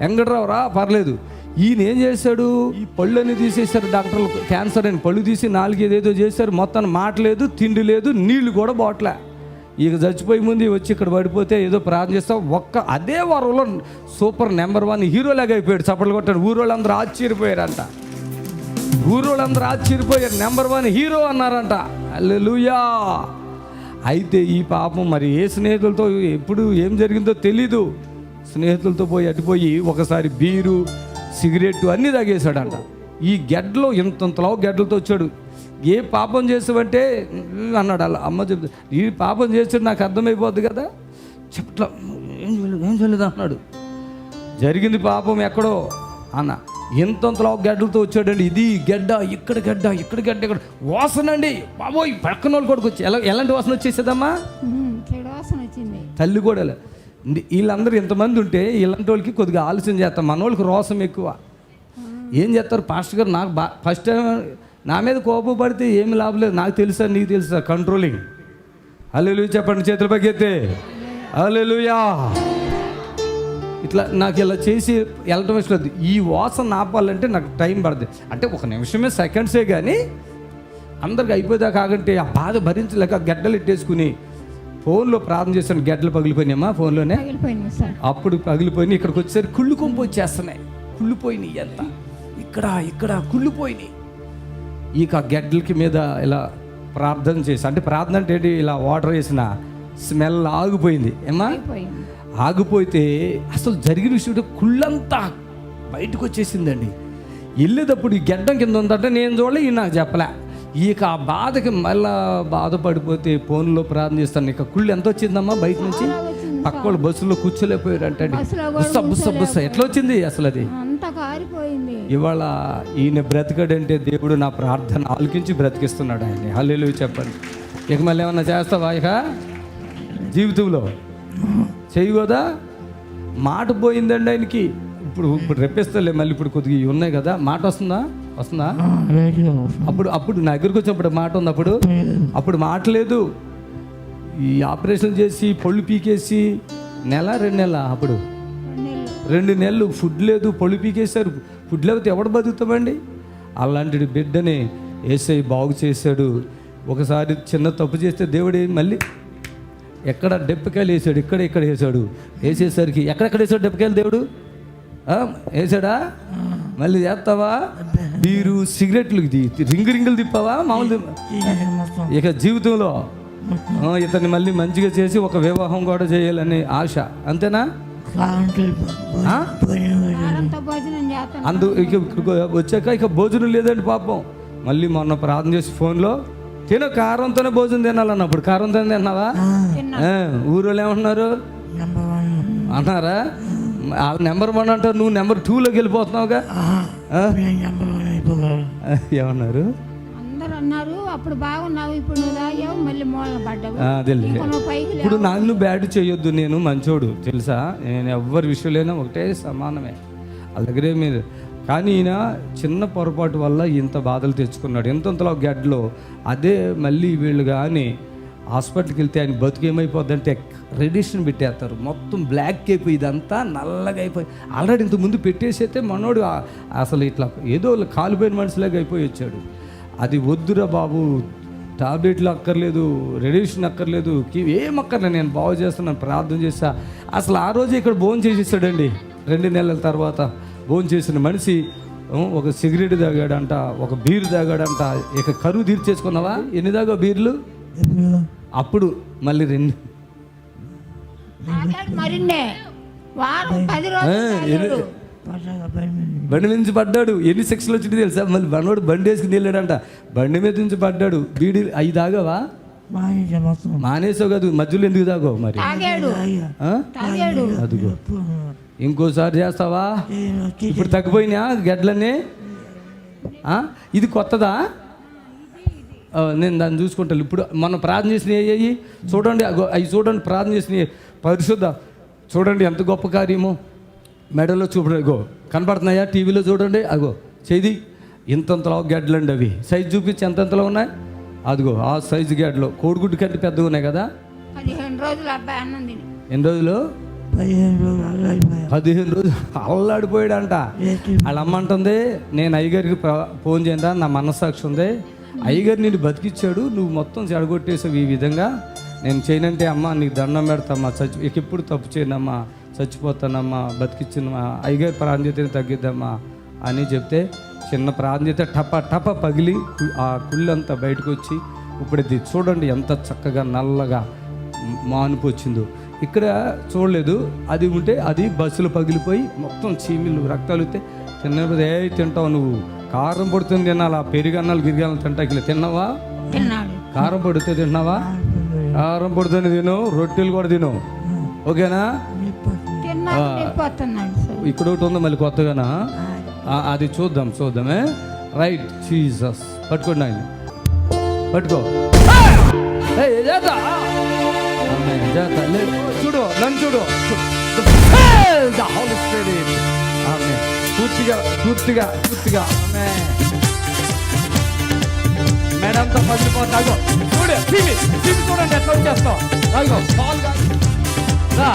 వెంకట్రావు రా పర్లేదు. ఈయన ఏం చేశాడు? ఈ పళ్ళని తీసేశారు డాక్టర్లు. క్యాన్సర్ అని పళ్ళు తీసి నాలుగేదేదో చేశారు. మొత్తం మాట లేదు తిండి లేదు నీళ్ళు కూడా బాట్లే. ఇక చచ్చిపోయే ముందు వచ్చి ఇక్కడ పడిపోతే ఏదో ప్రార్థన చేస్తాం. ఒక్క అదే వారంలో సూపర్ నెంబర్ వన్ హీరోలాగా అయిపోయాడు. చప్పట్లు కొట్టాడు. ఊరోళ్ళందరూ ఆశ్చర్యపోయారంట. ఊరోళ్ళందరూ ఆశ్చర్యపోయారు. నెంబర్ వన్ హీరో అన్నారంట. అల్లెలుయా అయితే ఈ పాపం మరి ఏ స్నేహితులతో ఎప్పుడు ఏం జరిగిందో తెలీదు. స్నేహితులతో పోయి అటుపోయి ఒకసారి బీరు సిగరెట్ అన్నీ తాగేశాడంట. ఈ గెడ్డలో ఇంతంతలో గెడ్డలతో వచ్చాడు. ఏ పాపం చేసావంటే అన్నాడు అలా అమ్మ చెప్తే ఈ పాపం చేసాడు నాకు అర్థమైపోద్ది కదా. చెప్పట్లా ఏం చేయలేదు ఏం చేయలేదు అన్నాడు. జరిగింది పాపం ఎక్కడో అన్న. ఇంతంతలో గడ్డలతో వచ్చాడండి. ఇది గడ్డ ఇక్కడ గడ్డ ఇక్కడ గడ్డ ఇక్కడ వాసన అండి. బాబోయ్ పక్కన వాళ్ళు కొడుకు వచ్చి ఎలా ఎలాంటి వాసన వచ్చేసేదమ్మా? తల్లి కూడా వీళ్ళందరూ ఇంతమంది ఉంటే ఇలాంటి వాళ్ళకి కొద్దిగా ఆలోచన చేస్తాం. మన వాళ్ళకి రోసం ఎక్కువ. ఏం చేస్తారు? పాస్టర్ గారు నాకు బా ఫస్ట్ టైం నా మీద కోపం పడితే ఏమి లాభం లేదు. నాకు తెలుసా నీకు తెలుసా కంట్రోలింగ్ అల్లెలు చెప్పండి చేతుల పగ్గెత్తే అల్లెలుయా ఇట్లా నాకు ఇలా చేసి వెళ్ళటం ఇష్టం లేదు. ఈ వాసన ఆపాలంటే నాకు టైం పడుతుంది అంటే ఒక నిమిషమే సెకండ్సే కానీ అందరికి అయిపోయేదాకా కాకంటే ఆ బాధ భరించలేక గడ్డలు ఎట్టేసుకుని ఫోన్లో ప్రార్థన చేశాను గడ్డలు పగిలిపోయినాయమ్మా ఫోన్లోనే? అప్పుడు పగిలిపోయినాయి ఇక్కడికి వచ్చేసరికి కుళ్ళు కొంపు వచ్చేస్తున్నాయి. కుళ్ళిపోయినాయి ఎంత? ఇక్కడ ఇక్కడ కుళ్ళిపోయినాయి. ఇక గడ్డలకి మీద ఇలా ప్రార్థన చేసి అంటే ప్రార్థన అంటే ఏంటి? ఇలా వాటర్ వేసిన స్మెల్ ఆగిపోయింది. ఏమా ఆగిపోతే అసలు జరిగిన విషయం కుళ్ళంతా బయటకు వచ్చేసిందండి. వెళ్ళేటప్పుడు ఈ గడ్డం కింద ఉందంటే నేను చూడలే ఈ నాకు చెప్పలే. ఇక ఆ బాధకి మళ్ళా బాధపడిపోతే ఫోన్లో ప్రార్థన చేస్తాను. ఇక కుళ్ళు ఎంత వచ్చిందమ్మా బయట నుంచి? పక్క వాళ్ళు బస్సులో కూర్చోలేకపోయారు అంటే బుస్స బుస్స బుస్స ఎట్లా వచ్చింది అసలు అది? ఇవాళ ఈయన బ్రతకడంటే దేవుడు నా ప్రార్థన ఆలకించి బ్రతికిస్తున్నాడు ఆయన. హల్లెలు చెప్పండి. ఇక మళ్ళీ ఏమన్నా చేస్తావా ఇక? జీవితంలో? చేయగోదా? మాట పోయిందండి ఆయనకి. ఇప్పుడు ఇప్పుడు రెప్పిస్తలే మళ్ళీ ఇప్పుడు కొద్దిగా ఉన్నాయి కదా. మాట వస్తుందా? వస్తుందా? అప్పుడు అప్పుడు నా దగ్గరికి వచ్చినప్పుడు మాట ఉంది అప్పుడు. అప్పుడు మాట లేదు. ఈ ఆపరేషన్ చేసి పళ్ళు పీకేసి నెల రెండు నెలల అప్పుడు. రెండు నెలలు ఫుడ్ లేదు పొళ్ళు పీకేశారు. ఫుడ్ లేకపోతే ఎవడు బతుకుతామండి? అలాంటి బిడ్డని ఏసై బాగు చేశాడు. ఒకసారి చిన్న తప్పు చేస్తే దేవుడు మళ్ళీ? ఎక్కడ డెప్పకాయలు వేసాడు ఇక్కడ ఇక్కడ వేసాడు. వేసేసరికి ఎక్కడెక్కడ వేసాడు డెప్పకాయలు దేవుడు? వేసాడా? మళ్ళీ చేస్తావా? బీరు సిగరెట్లు రింగు రింగులు తిప్పావా? మామూలు ఇక జీవితంలో ఆ, ఇతన్ని మళ్ళీ మంచిగా చేసి ఒక వివాహం కూడా చేయాలని ఆశ. అంతేనా? అందు ఇక వచ్చాక ఇక భోజనం లేదండి పాపం. మళ్ళీ మొన్న ప్రార్థన చేసి ఫోన్లో తిన కారంతోనే భోజనం తినాలన్నప్పుడు. కారంతోనే తిన్నావా? ఊరోళ్ళు ఏమంటున్నారు? అన్నారా? నెంబర్ వన్ అంటారు నువ్వు నెంబర్ టూలోకి వెళ్ళిపోతున్నావుగా? ఏమన్నారు? అందరూ అన్నారు అప్పుడు బాగున్నావు ఇప్పుడు నువ్వు తాగావు మళ్ళీ మూలన పడ్డావు. ఆ, అదేలే. ఇంకా నువ్వు బ్యాడ్ చేయొద్దు నేను మంచోడు తెలుసా? నేను ఎవ్వరి విషయంలోనే ఒకటే సమానమే. వాళ్ళ దగ్గరే మీరు. కానీ ఈయన చిన్న పొరపాటు వల్ల ఇంత బాధలు తెచ్చుకున్నాడు. ఎంతంతలో గడ్డలో అదే మళ్ళీ వీళ్ళు కానీ హాస్పిటల్కి వెళ్తే ఆయన బతుకు ఏమైపోద్దంటే రెడిషన్ పెట్టేస్తారు. మొత్తం బ్లాక్ అయిపోయి ఇదంతా నల్లగా అయిపోయి ఆల్రెడీ ఇంతకుముందు పెట్టేసైతే మనోడు అసలు ఇట్లా ఏదో కాలిపోయిన మనిషిలాగా అయిపోయి వచ్చాడు. అది వద్దురా బాబు టాబ్లెట్లు అక్కర్లేదు రెడిషన్ అక్కర్లేదు ఏం అక్కర్లేదు నేను బాగు చేస్తున్నాను ప్రార్థన చేస్తా. అసలు ఆ రోజే ఇక్కడ భోజనం చేసేస్తాడండి రెండు నెలల తర్వాత భోజనం చేసిన మనిషి ఒక సిగరెట్ తాగాడంట ఒక బీరు తాగాడంట ఇక కరువు తీర్చేసుకున్నావా? ఎన్ని దాకా బీర్లు? అప్పుడు మళ్ళీ రెండు. మరిన్నే. వారం పది రోజులు. బండి మీద నుంచి? పడ్డాడు. ఎన్ని సెక్షన్లు వచ్చింది తెలుసా? మళ్ళీ బండోడు బండి వేసుకుని వెళ్ళాడంట. బండి మీద నుంచి పడ్డాడు. బీడి అవి తాగావా? మానేసావు కాదు మధ్యలో ఎందుకు తాగావు మరి? అదిగో. ఇంకోసారి చేస్తావా? ఇప్పుడు తగ్గిపోయినా గడ్లన్నీ? ఆ? ఇది కొత్తదా? నేను దాన్ని చూసుకుంటాను. ఇప్పుడు మనం ప్రార్థన చేసినవి అయ్యి చూడండి అగో అవి చూడండి ప్రార్థన చేసినవి పరిశుద్ధ చూడండి ఎంత గొప్ప కార్యమో. మెడలో చూడండి అగో కనపడుతున్నాయా టీవీలో చూడండి అగో చేది ఇంతంతలో గడ్డలండి అవి. సైజు చూపించి ఎంతెంతలో ఉన్నాయి? అదిగో ఆ సైజు గడ్డలు కోడిగుడ్డు కంటే పెద్దగా ఉన్నాయి కదా? పదిహేను రోజులు అబ్బాయి అన్నం తిని. ఎన్ని రోజులు? పదిహేను రోజులు అల్లాడిపోయాడంట. వాళ్ళ అమ్మ అంటుంది నేను అయ్యగారికి ఫోన్ చేయండి నా మనస్సాక్షి ఉంది. అయ్యగారు నేను బతికిచ్చాడు నువ్వు మొత్తం చెడగొట్టేసావు ఈ విధంగా. నేను చేయనంటే అమ్మ నీకు దండం పెడతామ్మా చచ్చి ఇక ఎప్పుడు తప్పు చేయనమ్మా? చచ్చిపోతానమ్మా బతికిచ్చినమ్మా. అయ్యగారి ప్రాంతీయతని తగ్గిద్దామా? అని చెప్తే చిన్న ప్రాంతీయత టప టప పగిలి ఆ కుళ్ళంతా బయటకు వచ్చి ఇప్పుడు ఇది చూడండి ఎంత చక్కగా నల్లగా మానుపు వచ్చిందో. ఇక్కడ చూడలేదు. అది ఉంటే అది బస్సులు పగిలిపోయి మొత్తం చీమిలు రక్తాలు వస్తే తిన్నప్పుడు ఏ తింటావు నువ్వు. కారం పడుతుంది తినాలా? పెరుగన్నాలు గిరిగాలు తింటా ఇలా తిన్నావా కారం పడితే తిన్నావా? కారం పడుతుంది తిను రొట్టెలు కూడా తిను. ఓకేనా? ఇక్కడ ఒకటి ఉంది మళ్ళీ కొత్తగానా? అది చూద్దాం చూద్దామే రైట్ జీసస్ పట్టుకోండి ఆయన పట్టుకో. చూడు నన్ను చూడు. పూర్తిగా పూర్తిగా పూర్తిగా. ఆమె. మేడంతో పగిలిపోతాగో చూడు టీవీ టీవీ చూడండి ఎట్లా వచ్చేస్తాం అదిగో కాల్ కాదు రా.